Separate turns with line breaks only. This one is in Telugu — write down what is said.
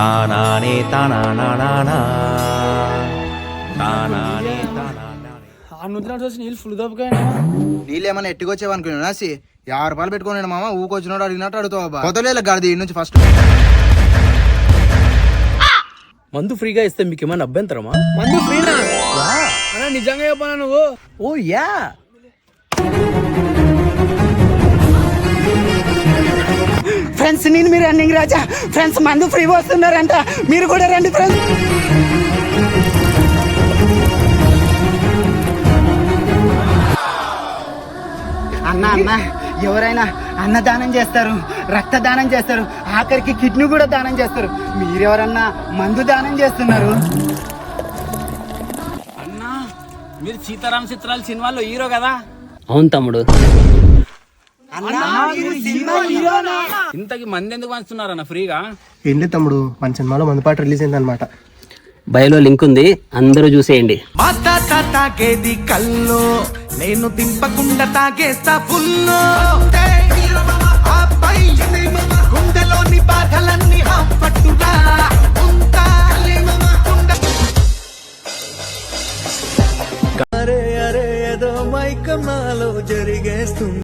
తానానే
ఆ నీళ్ళు ఫుల్
నీళ్ళు ఏమైనా ఎట్టుకొచ్చేవా అనుకున్నాను నాసి యాభై రూపాయలు పెట్టుకున్నాను మామ ఊకొచ్చినోడు అడిగినట్టు అడుగుతావా కొత్తలేదు గడిది నుంచి ఫస్ట్
మందు ఫ్రీగా ఇస్తే మీకు ఏమైనా అభ్యంతరమా?
మందు ఫ్రీనా? నిజంగా చెప్పనా నువ్వు?
ఓ యా.
ఫ్రెండ్స్ నేను మీరు రన్నింగ్ రాజా. ఫ్రెండ్స్ మందు ఫ్రీ వస్తున్నారంట. మీరు కూడా రండి ఫ్రెండ్స్ అన్న అన్న ఎవరైనా అన్నదానం చేస్తారు రక్తదానం చేస్తారు ఆఖరికి కిడ్నీ కూడా దానం చేస్తారు. మీరెవరన్నా మందు దానం చేస్తున్నారు?
అన్నా మీరు సీతారాం చిత్రాలు సినిమాలో హీరో కదా?
అవును తమ్ముడు.
ఇంతకి మంది ఎందుకు పంచుతున్నారన్న ఫ్రీగా?
ఏంటి తమ్ముడు? మన సినిమాలో మందు పాట రిలీజ్ అయింది అనమాట
బయోలో లింక్ ఉంది. అందరూ చూసేయండి.
తాగేది కల్లో నేను తింపకుండా తాగేస్తా ఫుల్లో. గుండెలోని బాధలన్నీ పట్టురా ఉంటా. అరే అరే ఏదో మైకం నాలో జరిగేస్తుంది.